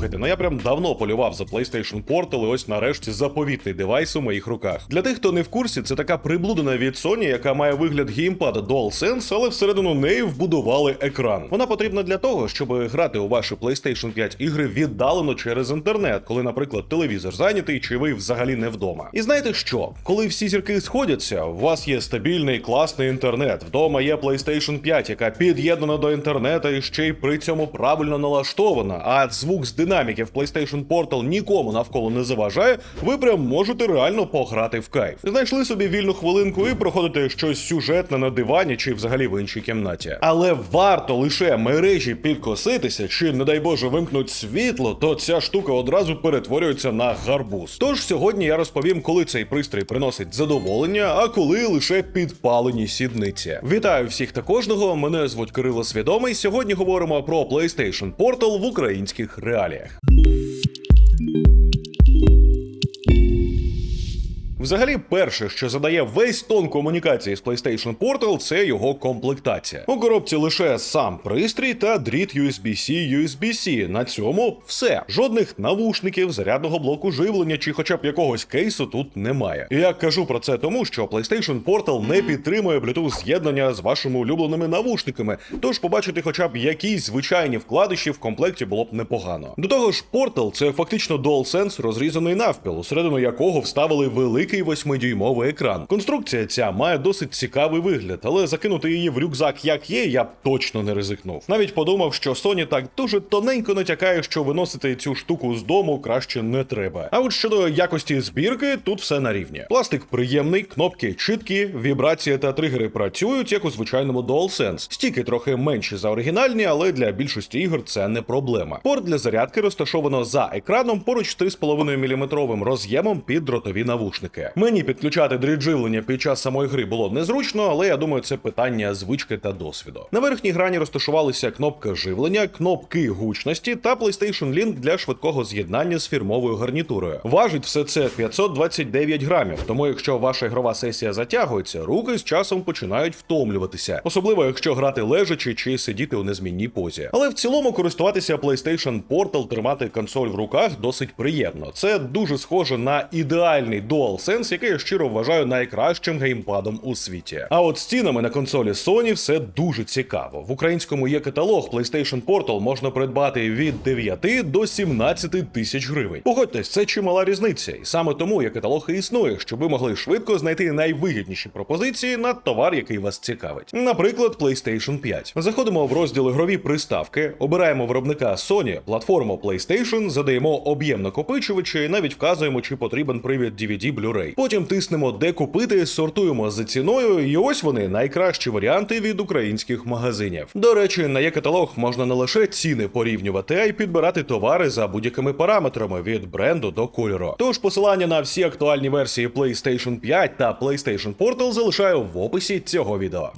Слухайте, ну я прям давно полював за PlayStation Portal, і ось нарешті заповітний девайс у моїх руках. Для тих, хто не в курсі, це така приблудина від Sony, яка має вигляд геймпада DualSense, але всередину неї вбудували екран. Вона потрібна для того, щоб грати у ваші PlayStation 5 ігри віддалено через інтернет, коли, наприклад, телевізор зайнятий чи ви взагалі не вдома. І знаєте що? Коли всі зірки сходяться, у вас є стабільний класний інтернет. Вдома є PlayStation 5, яка під'єднана до інтернету і ще й при цьому правильно налаштована. А звук з динаміків PlayStation Portal нікому навколо не заважає. Ви прям можете реально пограти в кайф. Знайшли собі вільну хвилинку і проходите щось сюжетне на дивані чи взагалі в іншій кімнаті. Але варто лише мережі підкоситися, чи не дай Боже вимкнуть світло, то ця штука одразу перетворюється на гарбуз. Тож сьогодні я розповім, коли цей пристрій приносить задоволення, а коли лише підпалені сідниці. Вітаю всіх та кожного. Мене звуть Кирило Свідомий. Сьогодні говоримо про PlayStation Portal в українських реаліях. Vrijdag. Взагалі, перше, що задає весь тон комунікації з PlayStation Portal, це його комплектація. У коробці лише сам пристрій та дріт USB-C USB-C. На цьому все. Жодних навушників, зарядного блоку живлення чи хоча б якогось кейсу тут немає. І я кажу про це тому, що PlayStation Portal не підтримує Bluetooth з'єднання з вашими улюбленими навушниками. Тож побачити хоча б якісь звичайні вкладиші в комплекті було б непогано. До того ж, Portal це фактично DualSense розрізаний навпіл, усередину якого вставили великий 8-дюймовий екран. Конструкція ця має досить цікавий вигляд, але закинути її в рюкзак як є, я б точно не ризикнув. Навіть подумав, що Sony так дуже тоненько натякає, що виносити цю штуку з дому краще не треба. А от щодо якості збірки, тут все на рівні. Пластик приємний, кнопки чіткі, вібрації та тригери працюють як у звичайному DualSense. Стіки трохи менші за оригінальні, але для більшості ігор це не проблема. Порт для зарядки розташовано за екраном поруч з 3,5 мм роз'ємом під дротові навушники. Мені підключати дріт живлення під час самої гри було незручно, але я думаю, це питання звички та досвіду. На верхній грані розташувалися кнопка живлення, кнопки гучності та PlayStation Link для швидкого з'єднання з фірмовою гарнітурою. Важить все це 529 грамів, тому якщо ваша ігрова сесія затягується, руки з часом починають втомлюватися, особливо якщо грати лежачи чи сидіти у незмінній позі. Але в цілому користуватися PlayStation Portal, тримати консоль в руках досить приємно. Це дуже схоже на ідеальний DualSense, який я щиро вважаю найкращим геймпадом у світі. А от з цінами на консолі Sony все дуже цікаво. В українському є каталог PlayStation Portal можна придбати від 9 до 17 тисяч гривень. Погодьтесь, це чимала різниця, і саме тому є каталог і існує, щоб ви могли швидко знайти найвигідніші пропозиції на товар, який вас цікавить. Наприклад, PlayStation 5. Заходимо в розділ ігрові приставки, обираємо виробника Sony, платформу PlayStation, задаємо об'єм накопичувача і навіть вказуємо, чи потрібен привід DVD Blu-ray. Потім тиснемо де купити, сортуємо за ціною, і ось вони найкращі варіанти від українських магазинів. До речі, на є каталог можна не лише ціни порівнювати, а й підбирати товари за будь-якими параметрами від бренду до кольору. Тож посилання на всі актуальні версії PlayStation 5 та PlayStation Portal залишаю в описі цього відео.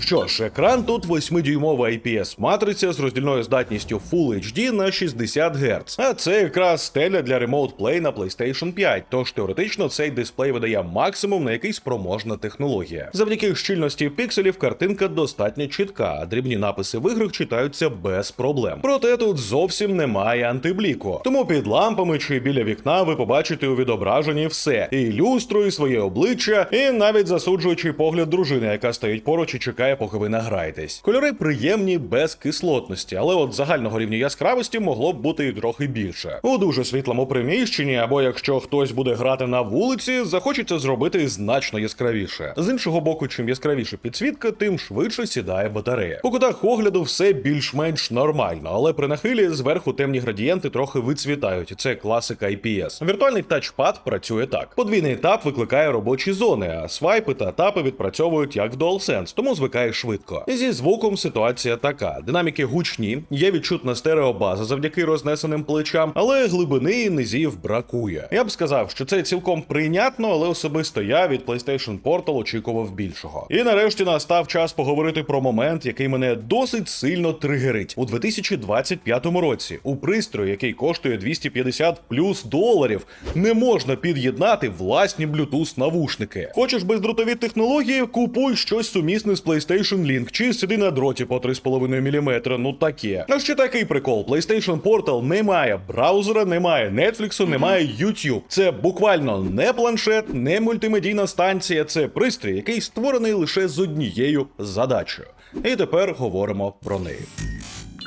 Що ж, екран тут 8-дюймова IPS матриця з роздільною здатністю Full HD на 60 Гц. А це якраз стеля для Remote Play на PlayStation 5, тож теоретично цей дисплей видає максимум, на який спроможна технологія. Завдяки щільності пікселів картинка достатньо чітка, а дрібні написи в іграх читаються без проблем. Проте тут зовсім немає антибліку. Тому під лампами чи біля вікна ви побачите у відображенні все: і люстру, і своє обличчя, і навіть засуджуючий погляд дружини, яка стоїть поруч і чекає, поки ви награєтесь. Кольори приємні без кислотності, але от загального рівня яскравості могло б бути і трохи більше. У дуже світлому приміщенні, або якщо хтось буде грати на вулиці, захочеться зробити значно яскравіше. З іншого боку, чим яскравіше підсвітка, тим швидше сідає батарея. По кутах огляду все більш-менш нормально, але при нахилі зверху темні градієнти трохи вицвітають. Це класика IPS. Віртуальний тачпад працює так. Подвійний тап викликає робочі зони, а свайпи та тапи відпрацьовують як в DualSense, тому звикає швидко. Зі звуком ситуація така: динаміки гучні, є відчутна стереобаза завдяки рознесеним плечам, але глибини і низів бракує. Я б сказав, що це цілком прийнятно, але особисто я від PlayStation Portal очікував більшого. І нарешті настав час поговорити про момент, який мене досить сильно тригерить у 2025 році. У пристрої, який коштує 250 плюс доларів, не можна під'єднати власні Bluetooth навушники. Хочеш бездротові технології? Купуй щось сумісне з PlayStation PlayStation Link, чи сиди на дроті по 3,5 мм, ну таке. А ще такий прикол: PlayStation Portal не має браузера, немає Netflix, немає YouTube. Це буквально не планшет, не мультимедійна станція, це пристрій, який створений лише з однією задачею. І тепер говоримо про неї.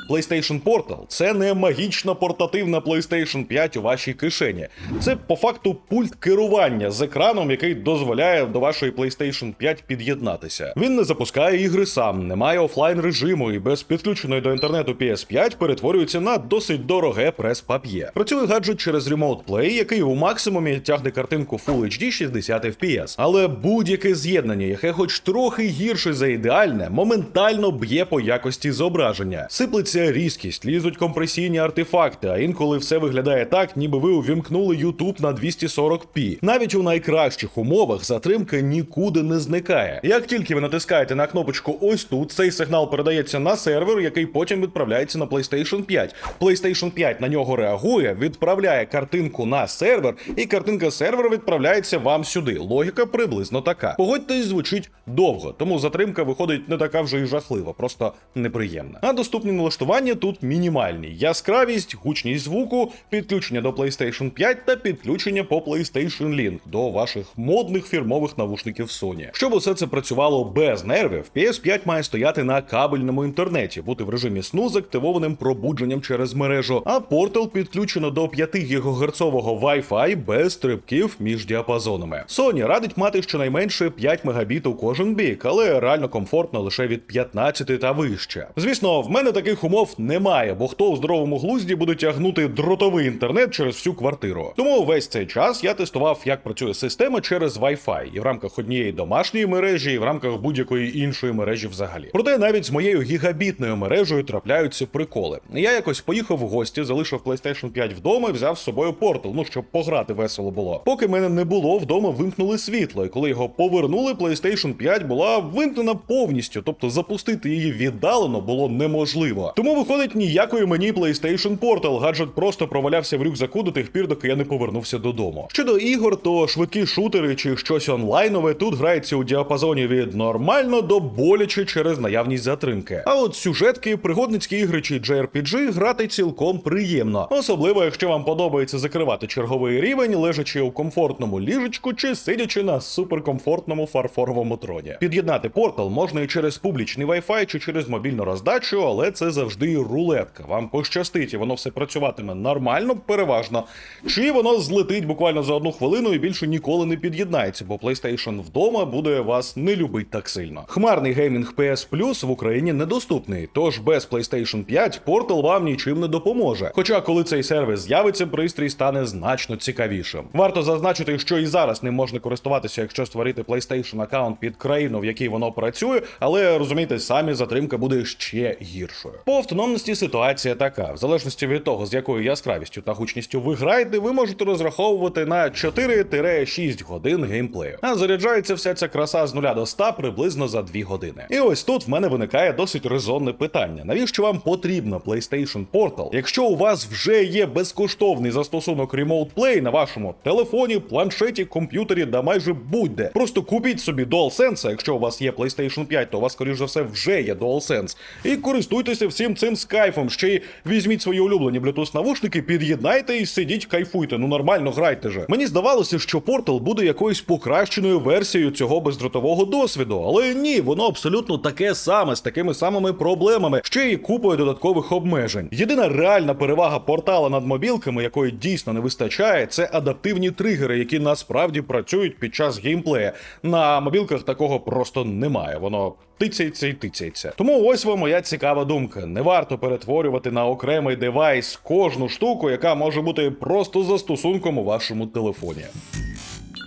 PlayStation Portal – це не магічна портативна PlayStation 5 у вашій кишені. Це по факту пульт керування з екраном, який дозволяє до вашої PlayStation 5 під'єднатися. Він не запускає ігри сам, не має офлайн режиму і без підключеної до інтернету PS5 перетворюється на досить дороге прес-пап'є. Працює гаджет через Remote Play, який у максимумі тягне картинку Full HD 60 FPS. Але будь-яке з'єднання, яке хоч трохи гірше за ідеальне, моментально б'є по якості зображення. Сиплеться різкість, лізуть компресійні артефакти, а інколи все виглядає так, ніби ви увімкнули YouTube на 240p. Навіть у найкращих умовах затримка нікуди не зникає. Як тільки ви натискаєте на кнопочку ось тут, цей сигнал передається на сервер, який потім відправляється на PlayStation 5. PlayStation 5 на нього реагує, відправляє картинку на сервер, і картинка сервера відправляється вам сюди. Логіка приблизно така. Погодьтесь, звучить довго, тому затримка виходить не така вже й жахлива, просто неприємна. А доступні налаштування тут мінімальні: яскравість, гучність звуку, підключення до PlayStation 5 та підключення по PlayStation Link до ваших модних фірмових навушників Sony. Щоб усе це працювало без нервів, PS5 має стояти на кабельному інтернеті, бути в режимі сну з активованим пробудженням через мережу, а портал підключено до 5 ГГц Wi-Fi без стрибків між діапазонами. Sony радить мати щонайменше 5 Мбіт у кожен бік, але реально комфортно лише від 15 та вище. Звісно, в мене таких умов немає, бо хто у здоровому глузді буде тягнути дротовий інтернет через всю квартиру. Тому весь цей час я тестував, як працює система через Wi-Fi, і в рамках однієї домашньої мережі, і в рамках будь-якої іншої мережі взагалі. Проте навіть з моєю гігабітною мережею трапляються приколи. Я якось поїхав в гості, залишив PlayStation 5 вдома, і взяв з собою портал, ну щоб пограти весело було. Поки мене не було, вдома вимкнули світло, і коли його повернули, PlayStation 5 була вимкнена повністю, тобто запустити її віддалено було неможливо. Тому виходить ніякої мені PlayStation Portal, гаджет просто провалявся в рюкзаку до тих пір, доки я не повернувся додому. Щодо ігор, то швидкі шутери чи щось онлайнове тут грається у діапазоні від нормально до боляче через наявність затримки. А от сюжетки, пригодницькі ігри чи JRPG грати цілком приємно, особливо якщо вам подобається закривати черговий рівень, лежачи у комфортному ліжечку чи сидячи на суперкомфортному фарфоровому троні. Під'єднати портал можна і через публічний Wi-Fi, чи через мобільну роздачу, але це завжди рулетка. Вам пощастить, і воно все працюватиме нормально, переважно. Чи воно злетить буквально за одну хвилину і більше ніколи не під'єднається, бо PlayStation вдома буде вас не любить так сильно. Хмарний геймінг PS Plus в Україні недоступний, тож без PlayStation 5 портал вам нічим не допоможе. Хоча, коли цей сервіс з'явиться, пристрій стане значно цікавішим. Варто зазначити, що і зараз ним можна користуватися, якщо створити PlayStation аккаунт під країну, в якій воно працює, але розумієте, самі затримка буде ще гіршою. Автономності ситуація така: в залежності від того, з якою яскравістю та гучністю ви граєте, ви можете розраховувати на 4-6 годин геймплею. А заряджається вся ця краса з 0 до 100 приблизно за 2 години. І ось тут в мене виникає досить резонне питання: навіщо вам потрібно PlayStation Portal, якщо у вас вже є безкоштовний застосунок Remote Play на вашому телефоні, планшеті, комп'ютері да майже будь-де. Просто купіть собі DualSense, якщо у вас є PlayStation 5, то у вас, скоріш за все, вже є DualSense. І користуйтеся всім цим скайфом. Ще й візьміть свої улюблені Bluetooth навушники, під'єднайте і сидіть, кайфуйте. Ну нормально грайте же. Мені здавалося, що Portal буде якоюсь покращеною версією цього бездротового досвіду, але ні, воно абсолютно таке саме з такими самими проблемами, ще й купою додаткових обмежень. Єдина реальна перевага портала над мобілками, якої дійсно не вистачає, це адаптивні тригери, які насправді працюють під час геймплея. На мобілках такого просто немає. Воно тицяється і тицяється. Тому ось вам моя цікава думка. Не варто перетворювати на окремий девайс кожну штуку, яка може бути просто застосунком у вашому телефоні.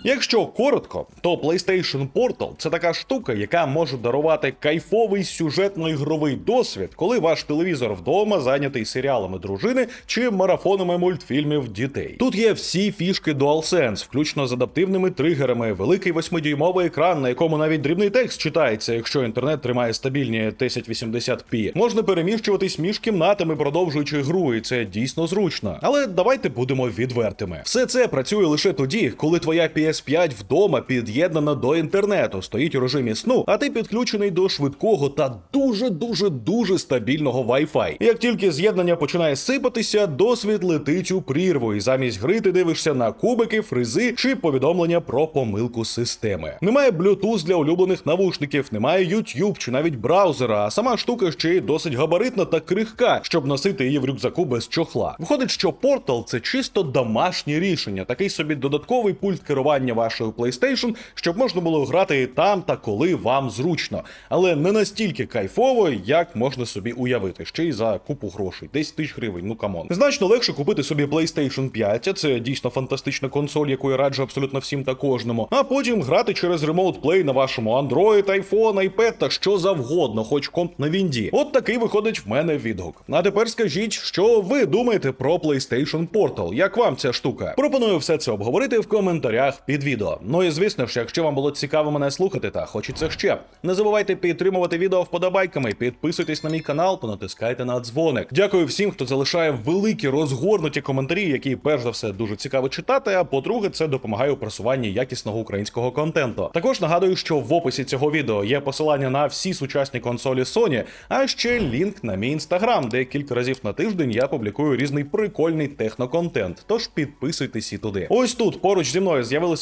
Якщо коротко, то PlayStation Portal це така штука, яка може дарувати кайфовий сюжетно-ігровий досвід, коли ваш телевізор вдома зайнятий серіалами дружини чи марафонами мультфільмів дітей. Тут є всі фішки DualSense, включно з адаптивними тригерами, великий 8-дюймовий екран, на якому навіть дрібний текст читається, якщо інтернет тримає стабільні 1080p. Можна переміщуватись між кімнатами, продовжуючи гру, і це дійсно зручно. Але давайте будемо відвертими. Все це працює лише тоді, коли твоя PS PS5 вдома під'єднана до інтернету, стоїть у режимі сну, а ти підключений до швидкого та дуже дуже дуже стабільного Wi-Fi. Як тільки з'єднання починає сипатися, досвід летить у прірву, і замість гри ти дивишся на кубики, фризи чи повідомлення про помилку системи. Немає Bluetooth для улюблених навушників, немає YouTube чи навіть браузера. А сама штука ще й досить габаритна та крихка, щоб носити її в рюкзаку без чохла. Виходить, що Portal це чисто домашнє рішення, такий собі додатковий пульт керування вашою PlayStation, щоб можна було грати там та коли вам зручно, але не настільки кайфово, як можна собі уявити, ще й за купу грошей, 10 тисяч гривень. Ну камон. Значно легше купити собі PlayStation 5, а це дійсно фантастична консоль, яку я раджу абсолютно всім та кожному. А потім грати через Remote Play на вашому Android, iPhone, iPad та що завгодно, хоч комп на Вінді. От такий виходить в мене відгук. А тепер скажіть, що ви думаєте про PlayStation Portal? Як вам ця штука? Пропоную все це обговорити в коментарях під відео. Ну і звісно ж, якщо вам було цікаво мене слухати та хочеться ще, не забувайте підтримувати відео вподобайками, підписуйтесь на мій канал та натискайте на дзвоник. Дякую всім, хто залишає великі розгорнуті коментарі, які перш за все дуже цікаво читати. А по-друге, це допомагає у просуванні якісного українського контенту. Також нагадую, що в описі цього відео є посилання на всі сучасні консолі Sony, а ще лінк на мій інстаграм, де кілька разів на тиждень я публікую різний прикольний техноконтент. Тож підписуйтесь і туди. Ось тут поруч зі мною з'явилися